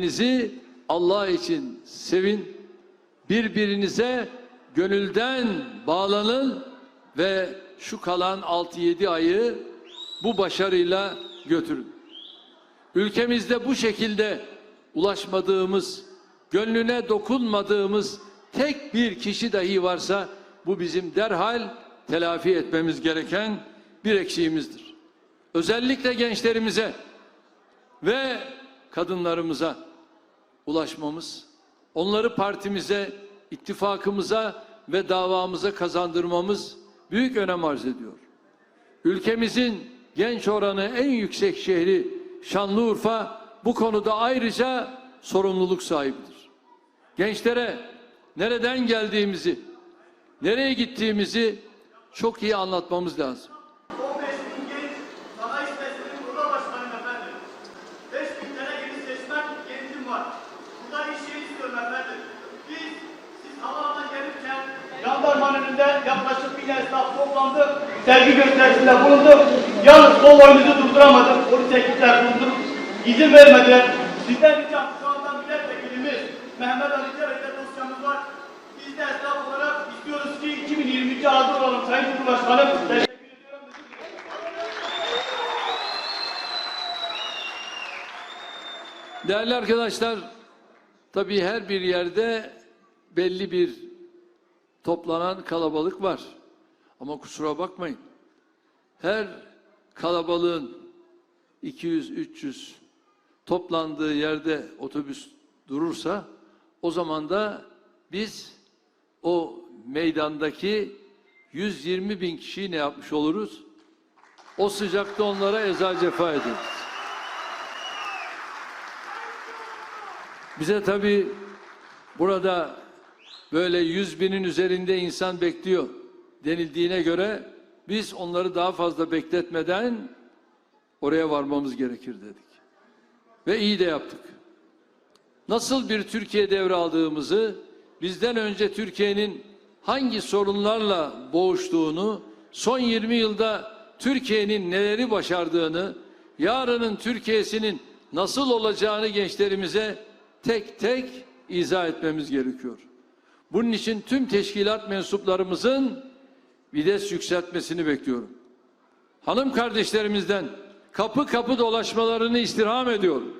Birbirinizi Allah için sevin, birbirinize gönülden bağlanın ve şu kalan 6-7 ayı bu başarıyla götürün. Ülkemizde bu şekilde ulaşmadığımız, gönlüne dokunmadığımız tek bir kişi dahi varsa bu bizim derhal telafi etmemiz gereken bir eksiğimizdir. Özellikle gençlerimize ve kadınlarımıza ulaşmamız, onları partimize, ittifakımıza ve davamıza kazandırmamız büyük önem arz ediyor. Ülkemizin genç oranı en yüksek şehri Şanlıurfa bu konuda ayrıca sorumluluk sahibidir. Gençlere nereden geldiğimizi, nereye gittiğimizi çok iyi anlatmamız lazım. Önünde yaklaşık bin esnaf toplandı. Sergi gösterisinde bulunduk. Yalnız konvoyumuzu durduramadık. Polis ekipler durdurup izin vermediler. Sizden ricam şu anda milletvekilimiz Mehmet Ali Cevet'le dosyamız var. Biz de esnaf olarak istiyoruz ki 2023'e hazır olalım Sayın Cumhurbaşkanım. Değerli arkadaşlar, tabii her bir yerde belli bir toplanan kalabalık var. Ama kusura bakmayın. Her kalabalığın 200-300 toplandığı yerde otobüs durursa o zaman da biz o meydandaki 120 bin kişiyi ne yapmış oluruz? O sıcakta onlara eza cefa ederiz. Bize tabii burada böyle yüz binin üzerinde insan bekliyor denildiğine göre biz onları daha fazla bekletmeden oraya varmamız gerekir dedik. Ve iyi de yaptık. Nasıl bir Türkiye devraldığımızı, bizden önce Türkiye'nin hangi sorunlarla boğuştuğunu, son 20 yılda Türkiye'nin neleri başardığını, yarının Türkiye'sinin nasıl olacağını gençlerimize tek tek izah etmemiz gerekiyor. Bunun için tüm teşkilat mensuplarımızın vites yükseltmesini bekliyorum. Hanım kardeşlerimizden kapı kapı dolaşmalarını istirham ediyorum.